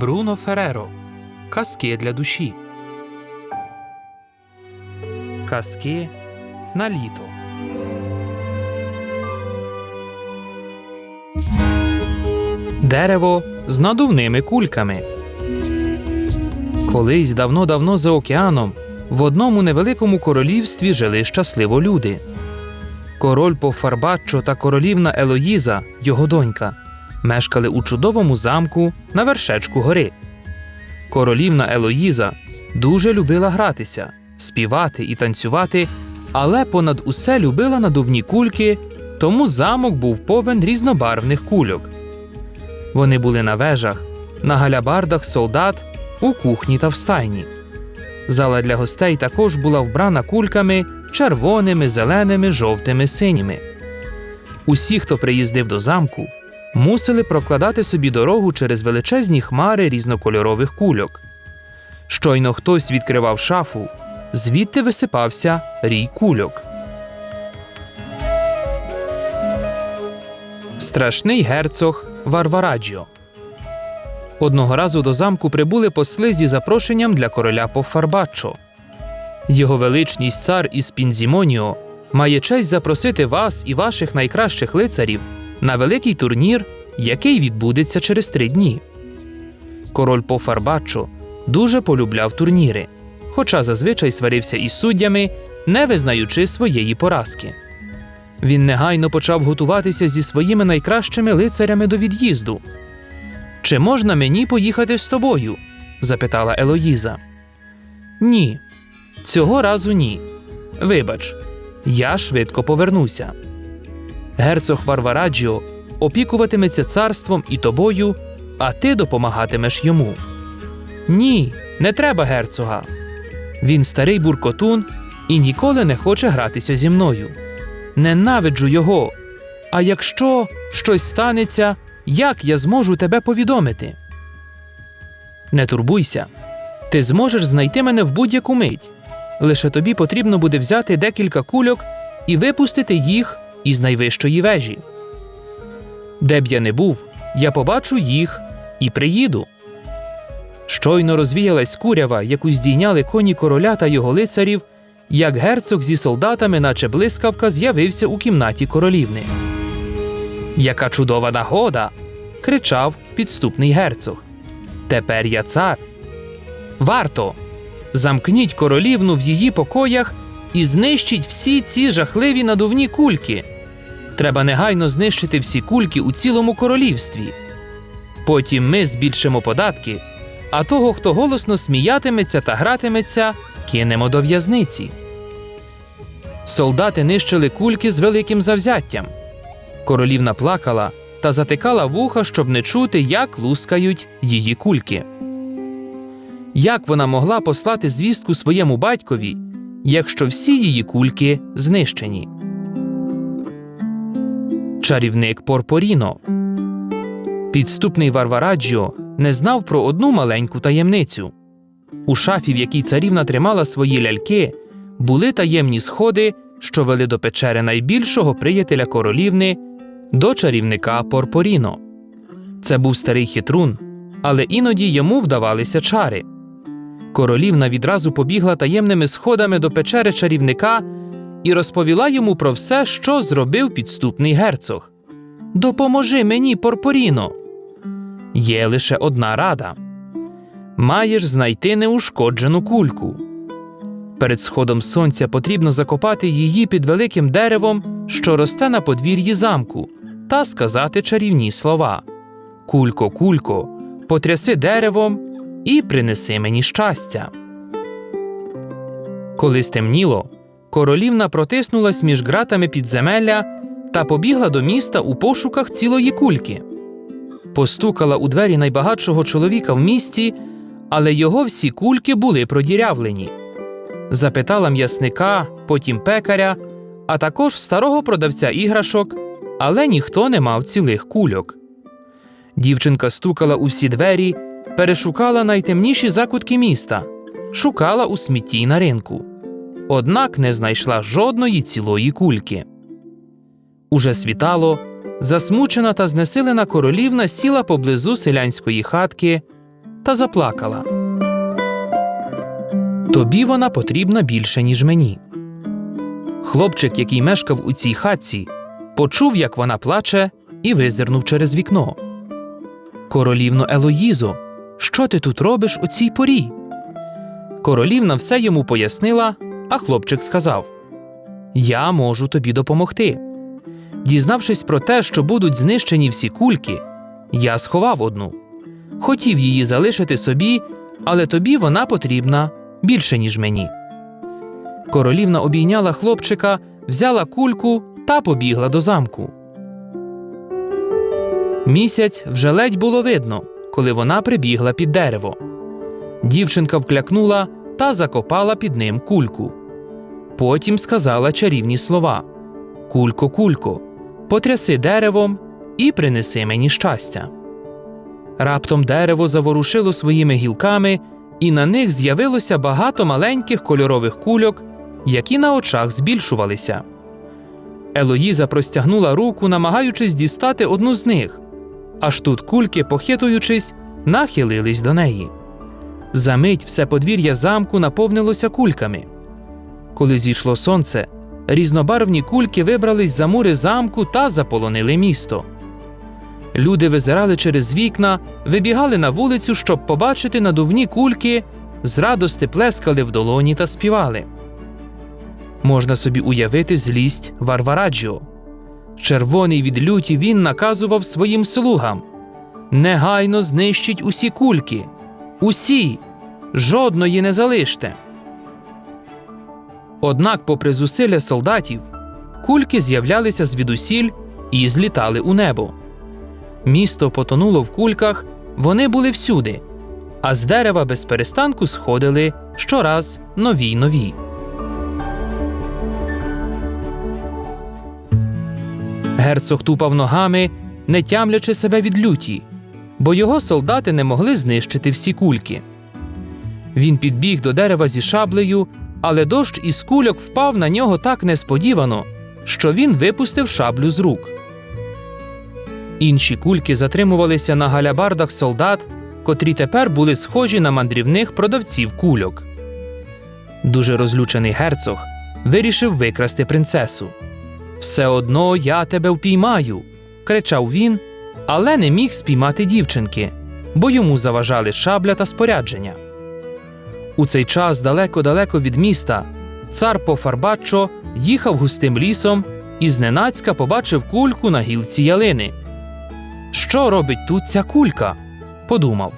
Бруно Фереро. Казки для душі. Казки на літо. Дерево з надувними кульками. Колись давно-давно за океаном в одному невеликому королівстві жили щасливо люди. Король Пофарбаччо та королівна Елоїза, його донька, мешкали у чудовому замку на вершечку гори. Королівна Елоїза дуже любила гратися, співати і танцювати, але понад усе любила надувні кульки, тому замок був повен різнобарвних кульок. Вони були на вежах, на галябардах солдат, у кухні та в стайні. Зала для гостей також була вбрана кульками червоними, зеленими, жовтими, синіми. Усі, хто приїздив до замку, мусили прокладати собі дорогу через величезні хмари різнокольорових кульок. Щойно хтось відкривав шафу, звідти висипався рій кульок. Страшний герцог Варвараджіо. Одного разу до замку прибули посли зі запрошенням для короля Пофарбаччо. Його величність цар із Пінзімоніо має честь запросити вас і ваших найкращих лицарів на великий турнір, який відбудеться через три дні. Король Пофарбаччо дуже полюбляв турніри, хоча зазвичай сварився із суддями, не визнаючи своєї поразки. Він негайно почав готуватися зі своїми найкращими лицарями до від'їзду. Чи можна мені поїхати з тобою? запитала Елоїза. Ні, цього разу ні. Вибач, я швидко повернуся. Герцог Варвараджіо опікуватиметься царством і тобою, а ти допомагатимеш йому. Ні, не треба герцога. Він старий буркотун і ніколи не хоче гратися зі мною. Ненавиджу його. А якщо щось станеться, як я зможу тебе повідомити? Не турбуйся. Ти зможеш знайти мене в будь-яку мить. Лише тобі потрібно буде взяти декілька кульок і випустити їх із найвищої вежі. Де б я не був, я побачу їх і приїду. Щойно розвіялась курява, яку здійняли коні короля та його лицарів, як герцог зі солдатами, наче блискавка, з'явився у кімнаті королівни. Яка чудова нагода! кричав підступний герцог. Тепер я цар. Варто! Замкніть королівну в її покоях і знищіть всі ці жахливі надувні кульки. Треба негайно знищити всі кульки у цілому королівстві. Потім ми збільшимо податки, а того, хто голосно сміятиметься та гратиметься, кинемо до в'язниці. Солдати нищили кульки з великим завзяттям. Королівна плакала та затикала вуха, щоб не чути, як лускають її кульки. Як вона могла послати звістку своєму батькові, якщо всі її кульки знищені? Чарівник Порпоріно. Підступний Варвараджіо не знав про одну маленьку таємницю. У шафі, в якій царівна тримала свої ляльки, були таємні сходи, що вели до печери найбільшого приятеля королівни, до чарівника Порпоріно. Це був старий хитрун, але іноді йому вдавалися чари. Королівна відразу побігла таємними сходами до печери чарівника і розповіла йому про все, що зробив підступний герцог. Допоможи мені, Порпоріно. Є лише одна рада маєш знайти неушкоджену кульку. Перед сходом сонця потрібно закопати її під великим деревом, що росте на подвір'ї замку, та сказати чарівні слова Кулько, кулько, потряси деревом і принеси мені щастя. Коли стемніло, королівна протиснулась між ґратами підземелля та побігла до міста у пошуках цілої кульки. Постукала у двері найбагатшого чоловіка в місті, але його всі кульки були продірявлені. Запитала м'ясника, потім пекаря, а також старого продавця іграшок, але ніхто не мав цілих кульок. Дівчинка стукала у всі двері, перешукала найтемніші закутки міста, шукала у смітті на ринку. Однак не знайшла жодної цілої кульки. Уже світало, засмучена та знесилена королівна сіла поблизу селянської хатки та заплакала. Тобі вона потрібна більше, ніж мені. Хлопчик, який мешкав у цій хатці, почув, як вона плаче, і визирнув через вікно. Королівно Елоїзо, що ти тут робиш у цій порі? Королівна все йому пояснила, а хлопчик сказав: Я можу тобі допомогти. Дізнавшись про те, що будуть знищені всі кульки, я сховав одну. Хотів її залишити собі, але тобі вона потрібна більше, ніж мені. Королівна обійняла хлопчика, взяла кульку та побігла до замку. Місяць вже ледь було видно, коли вона прибігла під дерево. Дівчинка вклякнула та закопала під ним кульку. Потім сказала чарівні слова: Кулько, кулько, потряси деревом і принеси мені щастя. Раптом дерево заворушило своїми гілками, і на них з'явилося багато маленьких кольорових кульок, які на очах збільшувалися. Елоїза простягнула руку, намагаючись дістати одну з них, аж тут кульки, похитуючись, нахилились до неї. Замить все подвір'я замку наповнилося кульками. Коли зійшло сонце, різнобарвні кульки вибрались за мури замку та заполонили місто. Люди визирали через вікна, вибігали на вулицю, щоб побачити надувні кульки, з радости плескали в долоні та співали. Можна собі уявити злість Варвараджіо. Червоний від люті він наказував своїм слугам негайно знищіть усі кульки, усі, жодної не залиште. Однак, попри зусилля солдатів, кульки з'являлися звідусіль і злітали у небо. Місто потонуло в кульках, вони були всюди, а з дерева без перестанку сходили щораз нові й нові. Герцог тупав ногами, не тямлячи себе від люті, бо його солдати не могли знищити всі кульки. Він підбіг до дерева зі шаблею, але дощ із кульок впав на нього так несподівано, що він випустив шаблю з рук. Інші кульки затримувалися на галябардах солдат, котрі тепер були схожі на мандрівних продавців кульок. Дуже розлючений герцог вирішив викрасти принцесу. Все одно я тебе впіймаю. кричав він, але не міг спіймати дівчинки, бо йому заважали шабля та спорядження. У цей час далеко-далеко від міста цар Пофарбаччо їхав густим лісом і зненацька побачив кульку на гілці ялини. Що робить тут ця кулька? подумав.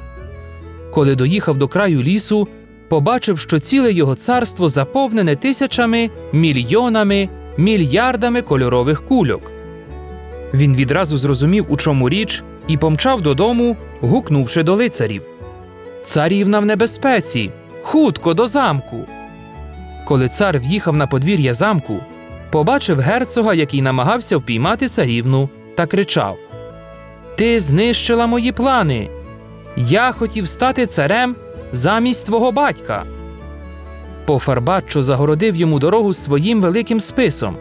Коли доїхав до краю лісу, побачив, що ціле його царство заповнене тисячами, мільйонами, мільярдами кольорових кульок. Він відразу зрозумів, у чому річ, і помчав додому, гукнувши до лицарів. Царівна в небезпеці, хутко до замку. Коли цар в'їхав на подвір'я замку, побачив герцога, який намагався впіймати царівну, та кричав: Ти знищила мої плани. Я хотів стати царем замість твого батька. Пофарбаччо загородив йому дорогу своїм великим списом.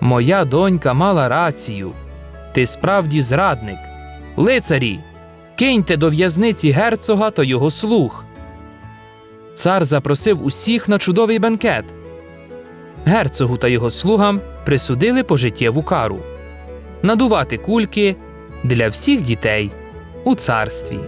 Моя донька мала рацію. Ти справді зрадник. Лицарі, киньте до в'язниці герцога та його слуг. Цар запросив усіх на чудовий бенкет. Герцогу та його слугам присудили пожиттєву кару надувати кульки для всіх дітей у царстві.